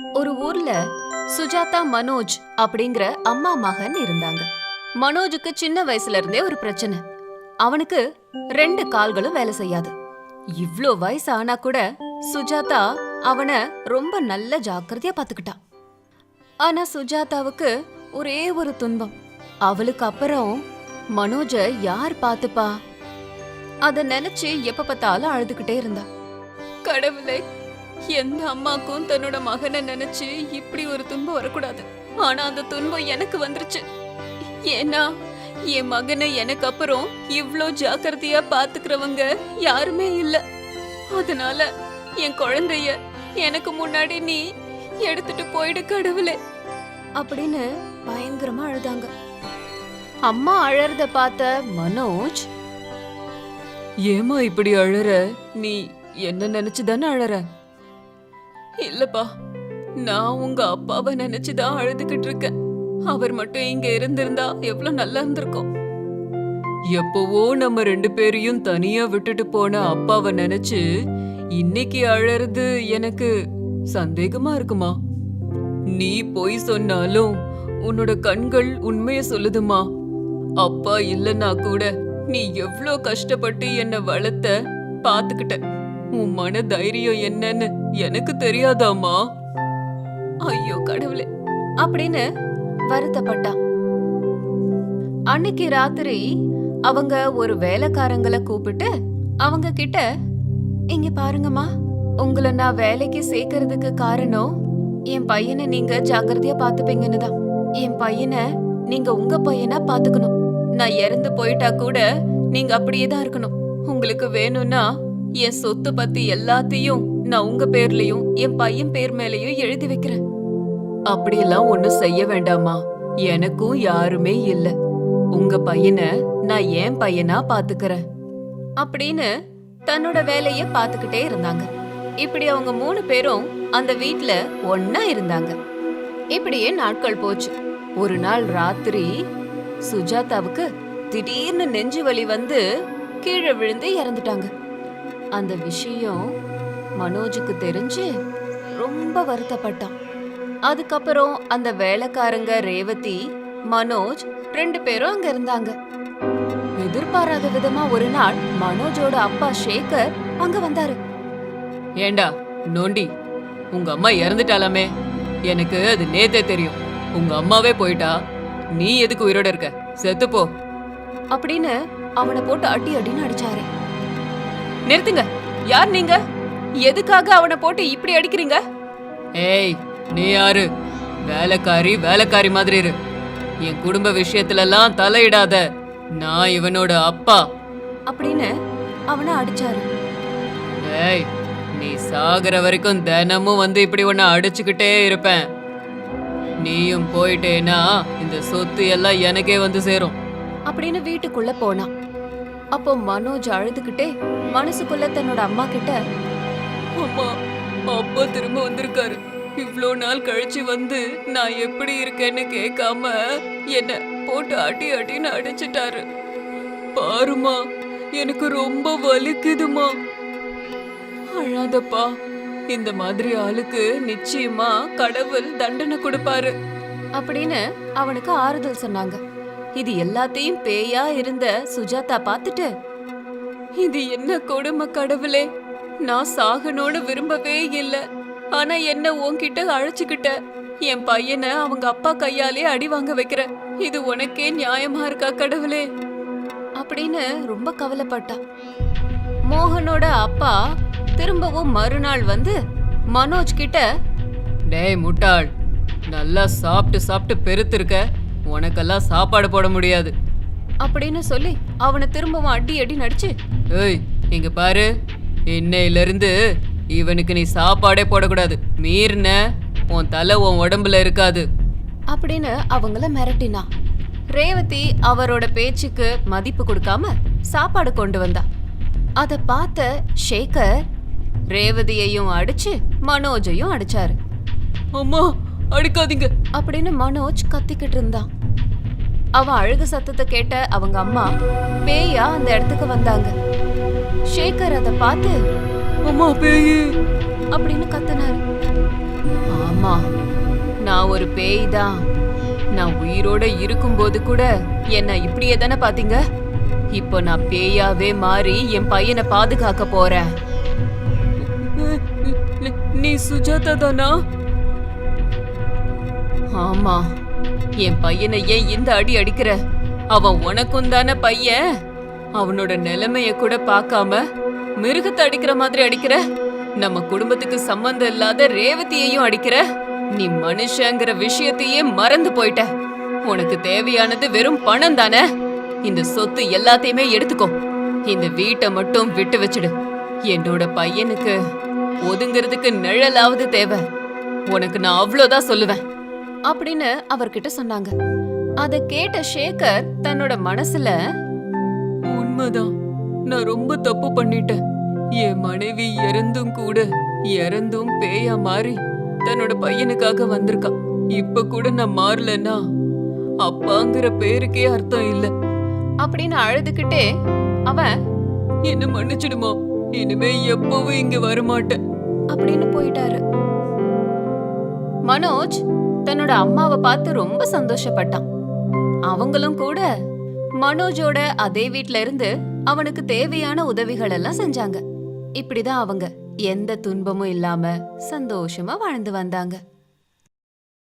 ஒரு ஊர்ல சுஜாதா மனோஜ் அப்படிங்கிற அம்மா மகன் இருந்தாங்க. மனோஜுக்கு சின்ன வயசுல இருந்தே ஒரு பிரச்சனை. அவனுக்கு ரெண்டு கால்களும் வேலை செய்யாது. இவ்ளோ வயசு ஆனா கூட சுஜாதா அவனை ரொம்ப நல்ல ஜாக்கிரதையா பாத்துக்கிட்டான் ஆனா சுஜாதாவுக்கு ஒரே ஒரு துன்பம். அவளுக்கு அப்புறம் மனோஜ யார் பாத்துப்பா அத நினைச்சு எப்ப பார்த்தாலும் அழுதுகிட்டே இருந்தா. கடவுளை எந்த அம்மாக்கும் தன்னோட மகனை நினைச்சு இப்படி ஒரு துன்பம் வரக்கூடாது. ஆனா அந்த துன்பம் எனக்கு வந்துருச்சு. ஏன்னா என் மகனை எனக்கு அப்புறம் இவ்ளோ ஜாக்கிரதையா பாத்துக்கிறவங்க யாருமே இல்ல. அதனால என் குழந்தைய எனக்கு முன்னாடி நீ எடுத்துட்டு போயிடு கடவுளே. அப்படின்னு பயங்கரமா அழுதாங்க. அம்மா அழறத பார்த்த மனோஜ் ஏமா இப்படி அழற? நீ என்ன நினைச்சு தானே அழற? இல்லப்பா நான் உங்க அப்பாவை நினைச்சுதான் அழுதுகிட்டு இருக்கேன். அவர் மட்டும் இங்க இருந்திருந்தா எவ்வளவு நல்லா இருந்திருக்கும். எப்பவோ நம்ம ரெண்டு பேரையும் தனியா விட்டுட்டு போன அப்பாவை நினைச்சு இன்னைக்கு அழறது எனக்கு சந்தேகமா இருக்குமா? நீ பொய் சொன்னாலும் உன்னோட கண்கள் உண்மைய சொல்லுதுமா? அப்பா இல்லைன்னா கூட நீ எவ்வளோ கஷ்டப்பட்டு என்னை வளர்த்த? பார்த்துக்கிட்ட உன் மன தைரியம் என்னன்னு எனக்கு தெரியாதாமா ஐயோ கடவுளே. அப்படின்னு வருத்தப்பட்டான். அன்னைக்கு ராத்திரி அவங்க ஒரு வேலைக்காரங்களை கூப்பிட்டு அவங்க கிட்ட இங்க பாருங்கம்மா உங்களை நான் வேலைக்கு சேர்க்கறதுக்கு காரணம் என் பையனை நீங்க ஜாக்கிரதையா பாத்துப்பீங்கன்னு தான். என் பையனை நீங்க உங்க பையனா பாத்துக்கணும் நான் இறந்து போயிட்டா கூட நீங்க அப்படியே தான் இருக்கணும். உங்களுக்கு வேணும்னா என் சொத்து பத்தி எல்லாத்தையும் நான் உங்க பேர்லயும் என் பையன் பேர் மேலயும் எழுதி வைக்கிறேன். அப்படியெல்லாம் ஒன்னும் செய்ய வேண்டாமா? எனக்கும் யாருமே இல்ல. உங்க பையனை நான் ஏன் பையனா பாத்துக்கறேன். அப்படின்னு தன்னோட வேலைய பாத்துக்கிட்டே இருந்தாங்க. இப்படி அவங்க மூணு பேரும் அந்த வீட்ல ஒன்னா இருந்தாங்க. இப்படியே நாட்கள் போச்சு. ஒரு நாள் ராத்திரி சுஜாதாவுக்கு திடீர்னு நெஞ்சு வலி வந்து கீழே விழுந்து இறந்துட்டாங்க. அந்த விஷயம் மனோஜுக்கு தெரிஞ்சு ரொம்ப வருத்தப்பட்டான். அதுக்கப்புறம் அந்த வேலைக்காரங்க ரேவதி மனோஜ் ரெண்டு பேரும் அங்க இருந்தாங்க. எதிர்பாராத விதமா ஒரு நாள் மனோஜோட அப்பா சேகர் அங்க வந்தாரு. ஏண்டா நோண்டி உங்க அம்மா இறந்துட்டாலாமே? எனக்கு அது நேத்தே தெரியும். உங்க அம்மாவே போயிட்டா? நீ எதுக்கு உயிரோட இருக்க? செத்து போ. அப்படின்னு அவனை போட்டு அடி அடின்னு அடிச்சாரு. நிறுத்துங்க. யார் நீங்க? எதுக்காக அவனை போட்டு இப்படி அடிக்கிறீங்க? ஏய் நீ யாரு? வேலைக்காரி வேலைக்காரி மாதிரி இரு. என் குடும்ப விஷயத்துல எல்லாம் தலையிடாத. நான் இவனோட அப்பா. அப்படின்னு அவனை அடிச்சாரு. ஏய் நீ சாகுற வரைக்கும் தினமும் வந்து இப்படி உன்னை அடிச்சுக்கிட்டே இருப்பேன். நீயும் போயிட்டேனா இந்த சொத்து எல்லாம் எனக்கே வந்து சேரும். அப்படின்னு வீட்டுக்குள்ள போனான். அப்போ மனோஜ் அழுதுகிட்டே மனசுக்குள்ள தன்னோட அம்மா கிட்ட அம்மா அப்பா திரும்ப வந்திருக்காரு. இவ்ளோ நாள் கழிச்சு வந்து நான் எப்படி இருக்கேன்னு கேட்காம என்ன போட்டு அடி அடின்னு அடிச்சிட்டாரு. பாருமா எனக்கு ரொம்ப வலிக்குதுமா அழாதப்பா இந்த மாதிரி ஆளுக்கு நிச்சயமா கடவுள் தண்டனை கொடுப்பாரு. அப்படின்னு அவனுக்கு ஆறுதல் சொன்னாங்க. இது எல்லாத்தையும் பேயா இருந்த சுஜாதா பார்த்துட்டு இது என்ன கொடுமை கடவுளே? நான் சாகணும்னு விரும்பவே இல்ல. ஆனா என்ன உன்கிட்ட அழைச்சுக்கிட்ட? என் பையனை அவங்க அப்பா கையாலே அடி வாங்க வைக்கிற. இது உனக்கே நியாயமா இருக்கா கடவுளே? அப்படின்னு ரொம்ப கவலைப்பட்டா. மோகனோட அப்பா திரும்பவும் மறுநாள் வந்து மனோஜ் கிட்ட டேய் முட்டாள் நல்லா சாப்பிட்டு சாப்பிட்டு பெருத்திருக்க. உனக்கெல்லாம் சாப்பாடு போட முடியாது. அப்படின்னு சொல்லி அவனை திரும்பவும் அடி அடி நடிச்சு. ஏய் இங்க பாரு. இன்னையில இருந்து இவனுக்கு நீ சாப்பாடே போடக்கூடாது. மீறின உன் தலை உன் உடம்புல இருக்காது. அப்படின்னு அவங்கள மிரட்டினா. ரேவதி அவரோட பேச்சுக்கு மதிப்பு கொடுக்காம சாப்பாடு கொண்டு வந்தா. அத பார்த்த ஷேகர் ரேவதியையும் அடிச்சு மனோஜையும் அடிச்சாரு. அம்மா அடிக்காதீங்க. அப்படின்னு மனோஜ் கத்திக்கிட்டு இருந்தான். அவன் அழுகு சத்தத்தை கேட்ட அவங்க அம்மா பேயா அந்த இடத்துக்கு வந்தாங்க. ஷேகர் அதை பார்த்து அம்மா பேயி. அப்படின்னு கத்துனாரு. ஆமா நான் ஒரு பேய் தான். நான் உயிரோட இருக்கும்போது கூட என்ன இப்படியே தானே பாத்தீங்க இப்போ நான் பேயாவே மாறி என் பையனை பாதுகாக்க போறேன். நீ சுஜாதா தானா? ஆமா. என் பையனை ஏன் இந்த அடி அடிக்கிற. அவன் உனக்கும் தானே பையன். அவனோட நிலைமைய கூட பார்க்காம மிருகத்தை அடிக்கிற மாதிரி அடிக்கிற. நம்ம குடும்பத்துக்கு சம்பந்தம் இல்லாத ரேவதியையும் அடிக்கிற. நீ மனுஷங்கிற விஷயத்தையே மறந்து போயிட்ட. உனக்கு தேவையானது வெறும் பணம் தானே. இந்த சொத்து எல்லாத்தையுமே எடுத்துக்கோ. இந்த வீட்டை மட்டும் விட்டு வச்சிடு. என்னோட பையனுக்கு ஒதுங்கிறதுக்கு நிழலாவது தேவை. உனக்கு நான் அவ்வளோதான் சொல்லுவேன். அப்படின்னு அவர்கிட்ட சொன்னாங்க. அத கேட்ட ஷேகர் தன்னோட மனசுல உண்மைதான். நான் ரொம்ப தப்பு பண்ணிட்டேன். என் மனைவி இறந்தும் கூட இறந்தும் பேயா மாறி தன்னோட பையனுக்காக வந்திருக்கா. இப்ப கூட நான் மாறலன்னா அப்பாங்கிற பேருக்கே அர்த்தம் இல்ல. அப்படின்னு அழுதுகிட்டே அவன் என்ன மன்னிச்சிடுமா. இனிமே எப்பவும் இங்க வரமாட்டேன். அப்படின்னு போயிட்டாரு. மனோஜ் தன்னோட அம்மாவை பார்த்து ரொம்ப சந்தோஷப்பட்டான். அவங்களும் கூட மனோஜோட அதே வீட்ல இருந்து அவனுக்கு தேவையான உதவிகள் எல்லாம் செஞ்சாங்க. இப்படிதான் அவங்க எந்த துன்பமும் இல்லாம சந்தோஷமா வாழ்ந்து வந்தாங்க.